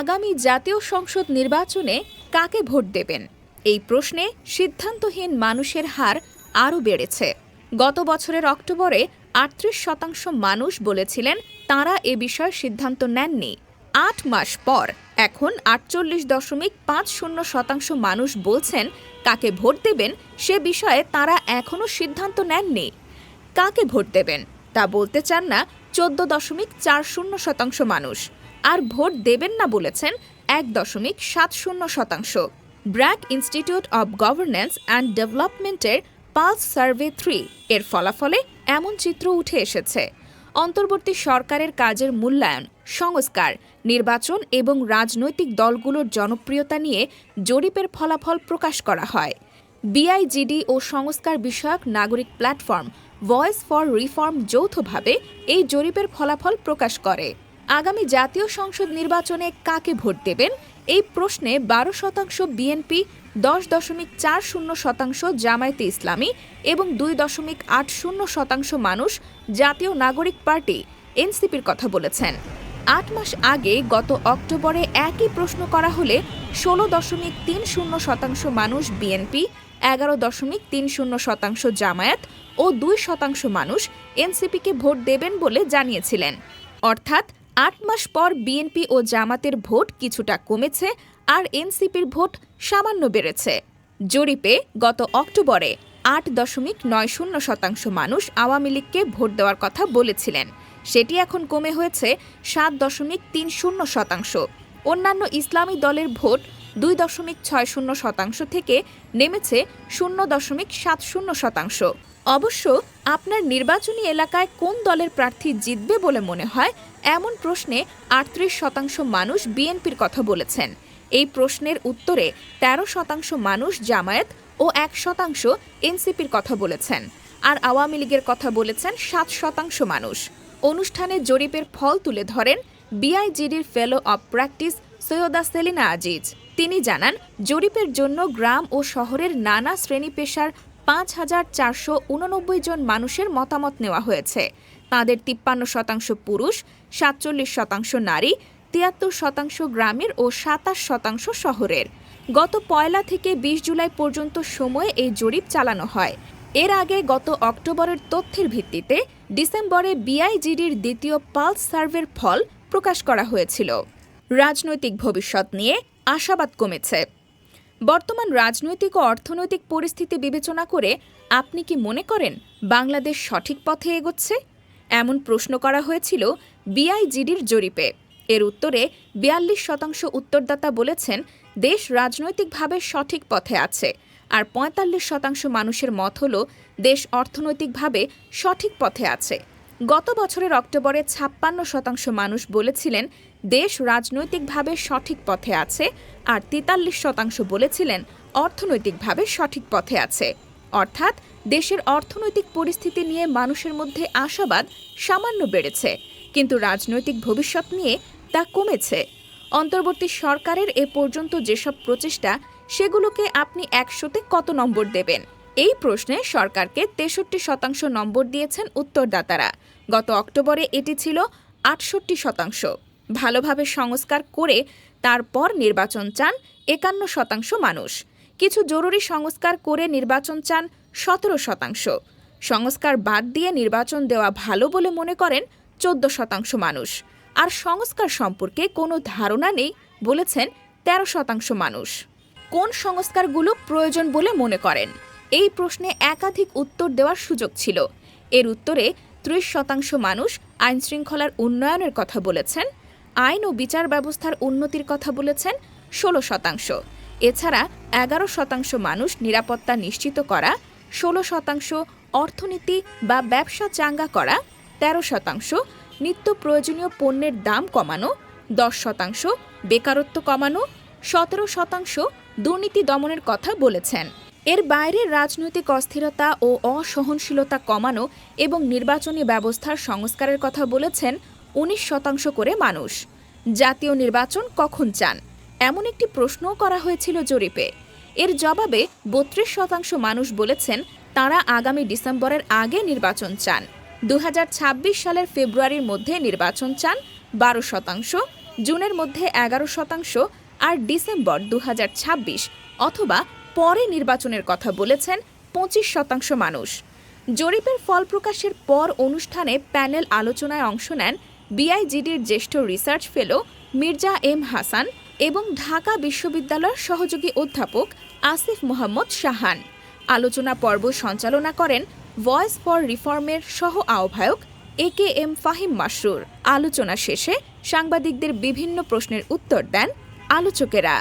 আগামী জাতীয় সংসদ নির্বাচনে কাকে ভোট দেবেন? এই প্রশ্নে সিদ্ধান্তহীন মানুষের হার আরও বেড়েছে। গত বছরের অক্টোবরে আটত্রিশ শতাংশ মানুষ বলেছিলেন তাঁরা এ বিষয়ে সিদ্ধান্ত নেননি। আট মাস পর এখন আটচল্লিশ দশমিক পাঁচ শূন্য শতাংশ মানুষ বলছেন কাকে ভোট দেবেন সে বিষয়ে তারা এখনও সিদ্ধান্ত নেননি। কাকে ভোট দেবেন তা বলতে চান না চোদ্দ দশমিক চার শূন্য শতাংশ মানুষ। আর ভোট দেবেন না বলেছেন এক দশমিক সাত শূন্য শতাংশ। BRAC institute of governance and ডেভেলপমেন্টের পালস সার্ভে থ্রি এর ফলাফলে এমন চিত্র উঠে এসেছে। অন্তর্বর্তী সরকারের কাজের মূল্যায়ন, সংস্কার, নির্বাচন এবং রাজনৈতিক দলগুলোর জনপ্রিয়তা নিয়ে জরিপের ফলাফল প্রকাশ করা হয়। বিআইজিডি ও সংস্কার বিষয়ক নাগরিক প্ল্যাটফর্ম ভয়েস ফর রিফর্ম যৌথভাবে এই জরিপের ফলাফল প্রকাশ করে। আগামী জাতীয় সংসদ নির্বাচনে কাকে ভোট দেবেন? এই প্রশ্নে বারো শতাংশ বিএনপি, দশ দশমিক চার শূন্য শতাংশ জামায়াতে ইসলামী এবং দুই দশমিক আট শূন্য শতাংশ মানুষ জাতীয় নাগরিক পার্টি, এনসিপির কথা বলেছেন। আট মাস আগে গত অক্টোবরে একই প্রশ্ন করা হলে ষোলো দশমিক তিন শূন্য শতাংশ মানুষ বিএনপি, এগারো দশমিক তিন শূন্য শতাংশ জামায়াত ও দুই শতাংশ মানুষ এনসিপিকে ভোট দেবেন বলে জানিয়েছিলেন। অর্থাৎ আট মাস পর বিএনপি ও জামাতের ভোট কিছুটা কমেছে আর এনসিপির ভোট সামান্য বেড়েছে। জরিপে গত অক্টোবরে আট দশমিক নয় শূন্য শতাংশ মানুষ আওয়ামী লীগকে ভোট দেওয়ার কথা বলেছিলেন। সেটি এখন কমে হয়েছে সাত দশমিক তিন শূন্য শতাংশ। অন্যান্য ইসলামী দলের ভোট দুই দশমিক ছয় শূন্য শতাংশ থেকে নেমেছে শূন্য দশমিক সাত শূন্য শতাংশ। অবশ্য আপনার নির্বাচনী এলাকায় কোন দলের প্রার্থী জিতবে বলে মনে হয়? এমন প্রশ্নে আটত্রিশ শতাংশ মানুষ বিএনপির কথা বলেছেন। এই প্রশ্নের উত্তরে ১৩ শতাংশ মানুষ জামায়াত ও এক শতাংশ এনসিপির কথা বলেছেন। আর আওয়ামী লীগের কথা বলেছেন সাত শতাংশ মানুষ। অনুষ্ঠানে জরিপের ফল তুলে ধরেন বিআইজিডির fellow of practice Syeda Selina Aziz. তিনি জানান, জরিপের জন্য গ্রাম ও শহরের নানা শ্রেণি পেশার পাঁচ হাজার চারশো উননব্বই জন মানুষের মতামত নেওয়া হয়েছে। তাদের তিপ্পান্ন শতাংশ পুরুষ, সাতচল্লিশ শতাংশ নারী, তিয়াত্তর শতাংশ গ্রামের ও সাতাশ শতাংশ শহরের। গত পয়লা থেকে বিশ জুলাই পর্যন্ত সময়ে এই জরিপ চালানো হয়। এর আগে গত অক্টোবরের তথ্যের ভিত্তিতে ডিসেম্বরে বিআইজিডির দ্বিতীয় পালস সার্ভের ফল প্রকাশ করা হয়েছিল। রাজনৈতিক ভবিষ্যৎ নিয়ে আশাবাদ কমেছে। বর্তমান রাজনৈতিক ও অর্থনৈতিক পরিস্থিতি বিবেচনা করে আপনি কি মনে করেন বাংলাদেশ সঠিক পথে এগোচ্ছে? এমন প্রশ্ন করা হয়েছিল বিআইজিডির জরিপে। এর উত্তরে বিয়াল্লিশ শতাংশ উত্তরদাতা বলেছেন দেশ রাজনৈতিকভাবে সঠিক পথে আছে, আর পঁয়তাল্লিশ শতাংশ মানুষের মত হল দেশ অর্থনৈতিকভাবে সঠিক পথে আছে। গত বছরের অক্টোবরে ছাপ্পান্ন শতাংশ মানুষ বলেছিলেন দেশ রাজনৈতিকভাবে সঠিক পথে আছে আর তেতাল্লিশ শতাংশ বলেছিলেন অর্থনৈতিকভাবে সঠিক পথে আছে। অর্থাৎ দেশের অর্থনৈতিক পরিস্থিতি নিয়ে মানুষের মধ্যে আশাবাদ সামান্য বেড়েছে, কিন্তু রাজনৈতিক ভবিষ্যৎ নিয়ে তা কমেছে। অন্তর্বর্তী সরকারের এ পর্যন্ত যেসব প্রচেষ্টা, সেগুলোকে আপনি একশোতে কত নম্বর দেবেন? এই প্রশ্নে সরকারকে তেষট্টি শতাংশ নম্বর দিয়েছেন উত্তরদাতারা। গত অক্টোবরে এটি ছিল আটষট্টি শতাংশ। ভালোভাবে সংস্কার করে তারপর নির্বাচন চান একান্ন শতাংশ মানুষ। কিছু জরুরি সংস্কার করে নির্বাচন চান সতেরো শতাংশ। সংস্কার বাদ দিয়ে নির্বাচন দেওয়া ভালো বলে মনে করেন চোদ্দ শতাংশ মানুষ। আর সংস্কার সম্পর্কে কোনো ধারণা নেই বলেছেন তেরো শতাংশ মানুষ। কোন সংস্কারগুলো প্রয়োজন বলে মনে করেন? এই প্রশ্নে একাধিক উত্তর দেওয়ার সুযোগ ছিল। এর উত্তরে ত্রিশ শতাংশ মানুষ আইন শৃঙ্খলার উন্নয়নের কথা বলেছেন, আইন ও বিচার ব্যবস্থার উন্নতির কথা বলেছেন ষোলো শতাংশ। এছাড়া এগারো শতাংশ মানুষ নিরাপত্তা নিশ্চিত করা, ষোলো শতাংশ অর্থনীতি বা ব্যবসা চাঙ্গা করা, তেরো শতাংশ নিত্য প্রয়োজনীয় পণ্যের দাম কমানো, দশ শতাংশ বেকারত্ব কমানো, সতেরো শতাংশ দুর্নীতি দমনের কথা বলেছেন। এর বাইরে রাজনৈতিক অস্থিরতা ও অসহনশীলতা কমানো এবং নির্বাচনী ব্যবস্থার সংস্কারের কথা বলেছেন উনিশ শতাংশ করে মানুষ। জাতীয় নির্বাচন কখন চান? এমন একটি প্রশ্নও করা হয়েছিল জরিপে। এর জবাবে বত্রিশ শতাংশ মানুষ বলেছেন তারা আগামী ডিসেম্বরের আগে নির্বাচন চান। দু হাজার ছাব্বিশ সালের ফেব্রুয়ারির মধ্যে নির্বাচন চান বারো শতাংশ, জুনের মধ্যে এগারো শতাংশ আর ডিসেম্বর দু হাজার ছাব্বিশ অথবা পরে নির্বাচনের কথা বলেছেন পঁচিশ শতাংশ মানুষ। জরিপের ফল প্রকাশের পর অনুষ্ঠানে প্যানেল আলোচনায় অংশ নেন বিআইজিডির জ্যেষ্ঠ research fellow Mirza M Hasan এবং ঢাকা বিশ্ববিদ্যালয়ের সহযোগী অধ্যাপক আসিফ মোহাম্মদ শাহান। আলোচনা পর্ব সঞ্চালনা করেন ভয়েস ফর রিফর্মের সহ আহ্বায়ক A K M Fahim Masrur. আলোচনা শেষে সাংবাদিকদের বিভিন্ন প্রশ্নের উত্তর দেন আলোচকেরা।